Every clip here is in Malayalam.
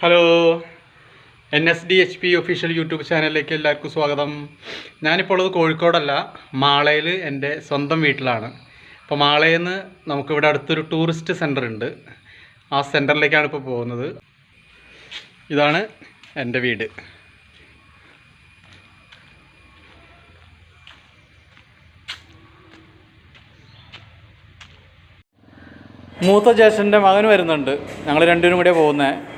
Hello N S D H P official YouTube ചാനലിലേക്ക് എല്ലാവർക്കും സ്വാഗതം. ഞാനിപ്പോൾ ഉള്ളത് കോഴിക്കോടല്ല. മാളയിൽ എന്റെ സ്വന്തം വീട്ടിലാണ്. അപ്പോൾ മാളയിൽ നിന്ന് നമുക്കിവിടെ അടുത്തൊരു ടൂറിസ്റ്റ് സെന്റർ ഉണ്ട്. ആ സെന്ററിലേക്കാണ് ഇപ്പോൾ പോകുന്നത്. ഇതാണ് എന്റെ വീട്. മൂത്ത ജ്യേഷ്ഠന്റെ മകൻ വരുന്നുണ്ട്. ഞങ്ങൾ രണ്ടുപേരും കൂടിയാണ് പോകുന്നത്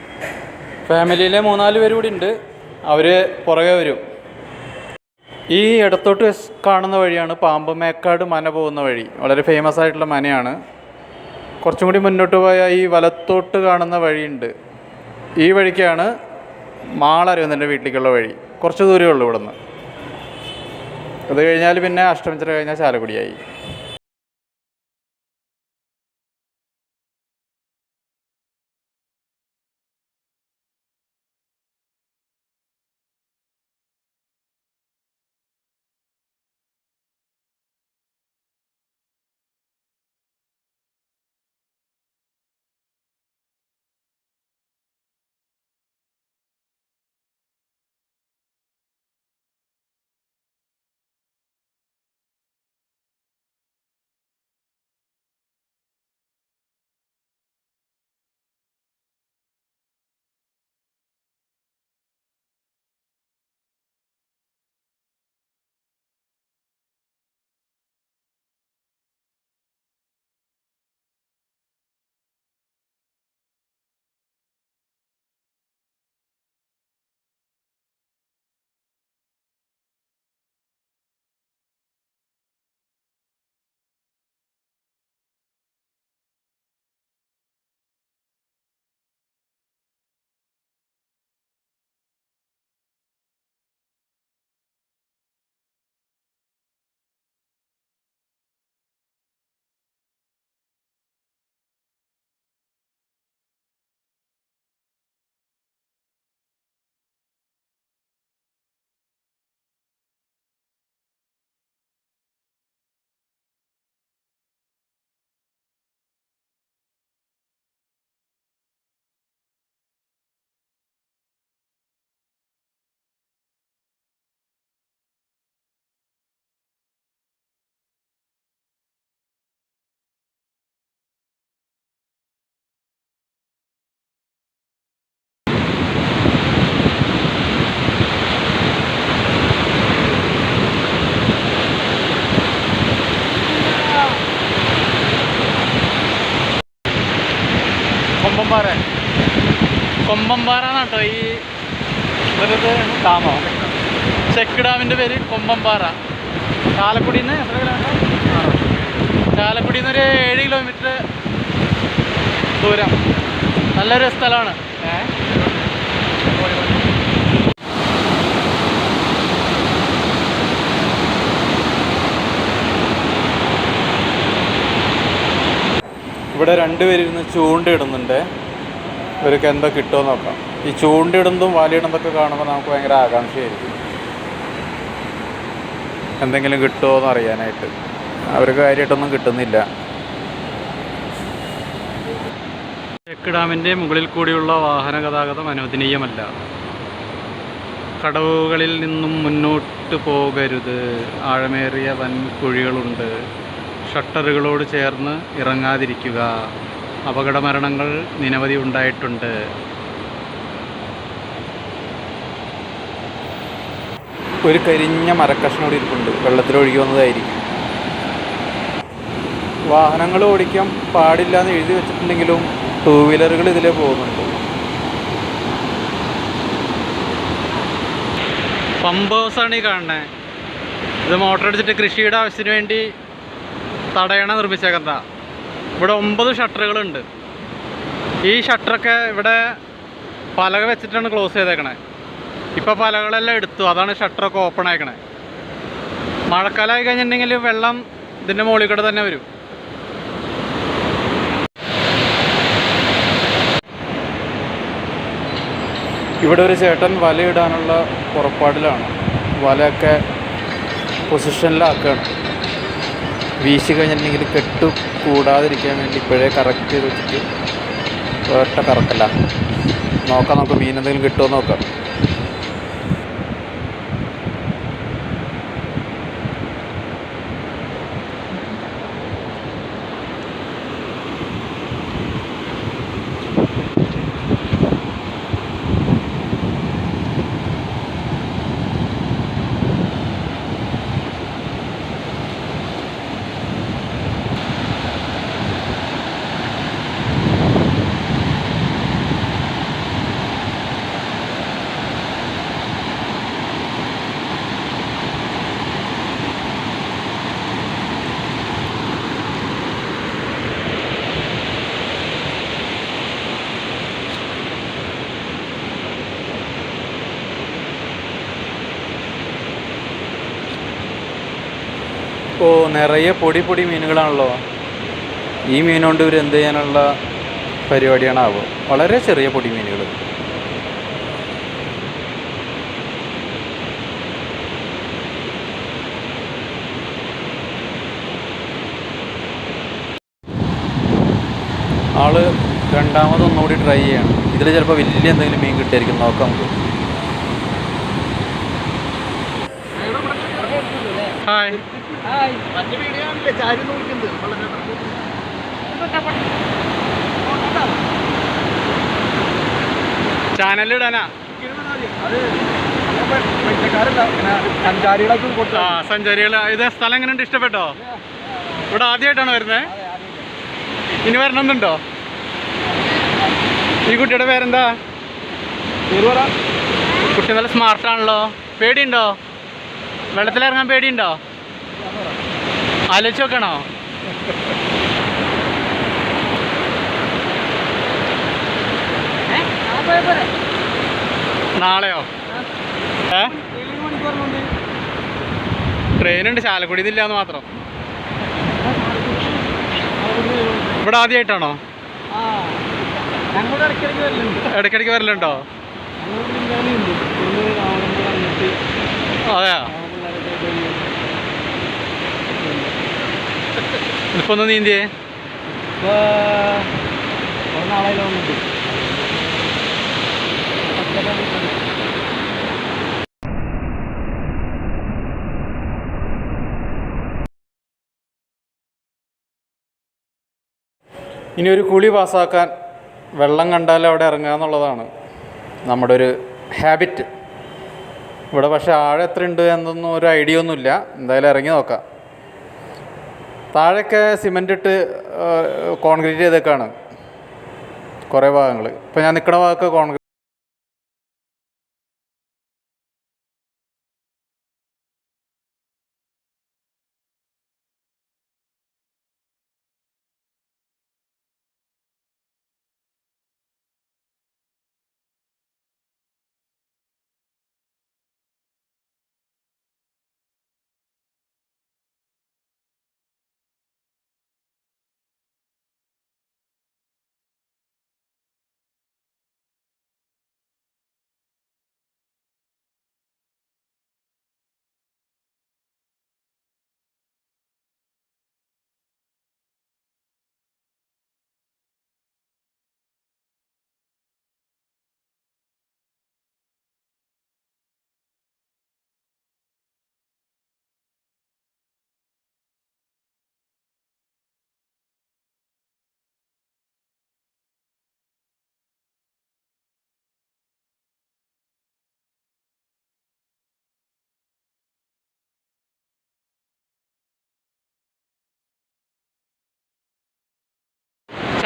ഫാമിലിയിലെ മൂന്നാൽ പേര് കൂടി ഉണ്ട്. അവർ പുറകെ വരും. ഈ ഇടത്തോട്ട് കാണുന്ന വഴിയാണ് പാമ്പ് മേക്കാട് മന പോകുന്ന വഴി. വളരെ ഫേമസ് ആയിട്ടുള്ള മനയാണ്. കുറച്ചും കൂടി മുന്നോട്ട് പോയാൽ ഈ വലത്തോട്ട് കാണുന്ന വഴിയുണ്ട്. ഈ വഴിക്കാണ് മാളരുന്നന്റെ വീട്ടിലേക്കുള്ള വഴി. കുറച്ച് ദൂരമേ ഉള്ളൂ ഇവിടുന്ന്. അത് കഴിഞ്ഞാൽ പിന്നെ അഷ്ടമിച്ചിട്ട് കഴിഞ്ഞാൽ ചാലക്കുടിയായി. കൊമ്പമ്പാറ. കൊമ്പമ്പാറ എന്നാട്ടോ ഈ വെറുത് ഡാമോ ചെക്ക് ഡാമിന്റെ പേര് കൊമ്പംപാറ ചാലക്കുടിയിൽ നിന്ന് എത്ര കിലോമീറ്റർ? ചാലക്കുടിയിൽ നിന്ന് ഒരു ഏഴ് കിലോമീറ്റർ ദൂരം. നല്ലൊരു സ്ഥലമാണ്. ഏ? ഇവിടെ രണ്ടുപേരിരുന്ന് ചൂണ്ടയിടുന്നുണ്ട്. ഇവർക്ക് എന്താ കിട്ടുമോ നോക്കാം. ഈ ചൂണ്ടയിടുന്നതും വാലിയിടുന്നതൊക്കെ കാണുമ്പോൾ നമുക്ക് ഭയങ്കര ആകാംക്ഷയായിരിക്കും. എന്തെങ്കിലും കിട്ടുമോ എന്ന് അറിയാനായിട്ട്. അവർക്ക് കാര്യമായിട്ടൊന്നും കിട്ടുന്നില്ല. ചെക്ക് ഡാമിന്റെ മുകളിൽ കൂടിയുള്ള വാഹന ഗതാഗതം അനുവദനീയമല്ല. കടവുകളിൽ നിന്നും മുന്നോട്ട് പോകരുത്. ആഴമേറിയ വൻ കുഴികളുണ്ട് ഷട്ടറുകളോട് ചേർന്ന് ഇറങ്ങാതിരിക്കുക. അപകട മരണങ്ങൾ നിരവധി ഉണ്ടായിട്ടുണ്ട്. ഒരു കരിഞ്ഞ മരക്കഷ്ണം ഇവിടെ ഇരിപ്പുണ്ട്. വെള്ളത്തിൽ ഒഴുകി വന്നതായിരിക്കും. വാഹനങ്ങൾ ഓടിക്കാൻ പാടില്ല എന്ന് എഴുതി വെച്ചിട്ടുണ്ടെങ്കിലും ടൂ വീലറുകൾ ഇതിലേ പോകുന്നുണ്ട്. പമ്പ് ഹൗസാണ് ഈ കാണുന്നത് ഇത് മോട്ടർ അടിച്ചിട്ട് കൃഷിയുടെ ആവശ്യത്തിന് വേണ്ടി തടയണ നിർമ്മിച്ചേക്കുന്ന ഇവിടെ ഒമ്പത് ഷട്ടറുകളുണ്ട്. ഈ ഷട്ടറൊക്കെ ഇവിടെ പലക വെച്ചിട്ടാണ് ക്ലോസ് ചെയ്തേക്കണേ. ഇപ്പോൾ പലകളെല്ലാം എടുത്തു. അതാണ് ഷട്ടറൊക്കെ ഓപ്പൺ ആക്കണേ മഴക്കാലമായി കഴിഞ്ഞിട്ടുണ്ടെങ്കിൽ വെള്ളം ഇതിന്റെ മുകളിൽ കൂടെ തന്നെ വരും. ഇവിടെ ഒരു ചേട്ടൻ വലയിടാനുള്ള പുറപ്പാടിലാണ്. വലയൊക്കെ പൊസിഷനിലാക്കുകയാണ് വീശി കഴിഞ്ഞിട്ടുണ്ടെങ്കിൽ കെട്ട് കൂടാതിരിക്കാൻ വേണ്ടി ഇപ്പോഴേ കറക്റ്റ് ചെയ്ത് വെച്ചിട്ട് ഒറ്റ കറക്കല്ല. നോക്കാം നമുക്ക് മീൻ എന്തെങ്കിലും കിട്ടുമോ നോക്കാം. ഓ നിറയെ പൊടി പൊടി മീനുകളാണല്ലോ. ഈ മീൻ കൊണ്ട് ഇവർ എന്ത് ചെയ്യാനുള്ള പരിപാടിയാണ് ആവുക വളരെ ചെറിയ പൊടി മീനുകൾ ആൾ രണ്ടാമത് ഒന്നുകൂടി ട്രൈ ചെയ്യണം. ഇതിൽ ചിലപ്പോൾ വലിയ എന്തെങ്കിലും മീൻ കിട്ടിയായിരിക്കും. നോക്കാം നമുക്ക്. ഹായ്. മറ്റേ വീഡിയോ ആണല്ലേ? ചാരി നോക്കുന്നത് വളരെ ചാനലിടാനാ സഞ്ചാരികളൊക്കെ സഞ്ചാരികൾ. ഇത് സ്ഥലം എങ്ങനെയുണ്ട്? ഇഷ്ടപ്പെട്ടോ? ഇവിടെ ആദ്യമായിട്ടാണ് വരുന്നത് ഇനി വരണമെന്നുണ്ടോ? ഈ കുട്ടിയുടെ പേരെന്താ? കുട്ടി നല്ല സ്മാർട്ടാണല്ലോ പേടിയുണ്ടോ? വെള്ളത്തിലിറങ്ങാൻ പേടിയുണ്ടോ? ആലോചിച്ച് നോക്കണോ? നാളെയോ? ഏ? ട്രെയിനുണ്ട് ചാലക്കുടി എന്ന് മാത്രം ഇവിടെ ആദ്യമായിട്ടാണോ ഇടയ്ക്കിടയ്ക്ക് വരലുണ്ട്. അതെയോ? ഇപ്പൊ ഒന്ന് നീന്തിയേ? ഇനി ഒരു കുളി പാസ്സാക്കാൻ വെള്ളം കണ്ടാൽ അവിടെ ഇറങ്ങുക എന്നുള്ളതാണ് നമ്മുടെ ഒരു ഹാബിറ്റ് ഇവിടെ പക്ഷേ ആഴം എത്ര ഉണ്ട് എന്നൊന്നും ഒരു ഐഡിയ ഒന്നുമില്ല. എന്തായാലും ഇറങ്ങി നോക്കാം. താഴെയൊക്കെ സിമന്റ് ഇട്ട് കോൺക്രീറ്റ് ചെയ്തേക്കാണ്. കുറേ ഭാഗങ്ങൾ ഇപ്പം ഞാൻ നിൽക്കുന്ന ഭാഗമൊക്കെ കോൺക്രീറ്റ്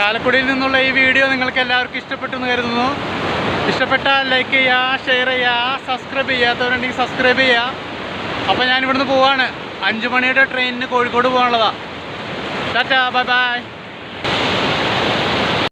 ചാലക്കുടിയിൽ നിന്നുള്ള ഈ വീഡിയോ നിങ്ങൾക്ക് എല്ലാവർക്കും ഇഷ്ടപ്പെട്ടു എന്ന് കരുതുന്നു. ഇഷ്ടപ്പെട്ടാൽ ലൈക്ക് ചെയ്യുക ഷെയർ ചെയ്യുക സബ്സ്ക്രൈബ് ചെയ്യാത്തവരുണ്ടെങ്കിൽ സബ്സ്ക്രൈബ് ചെയ്യുക. അപ്പോൾ ഞാൻ ഇവിടുന്ന് പോവാണ്. അഞ്ച് മണിയുടെ ട്രെയിനിന് കോഴിക്കോട് പോകാനുള്ളതാണ് ടാറ്റാ ബൈ ബൈ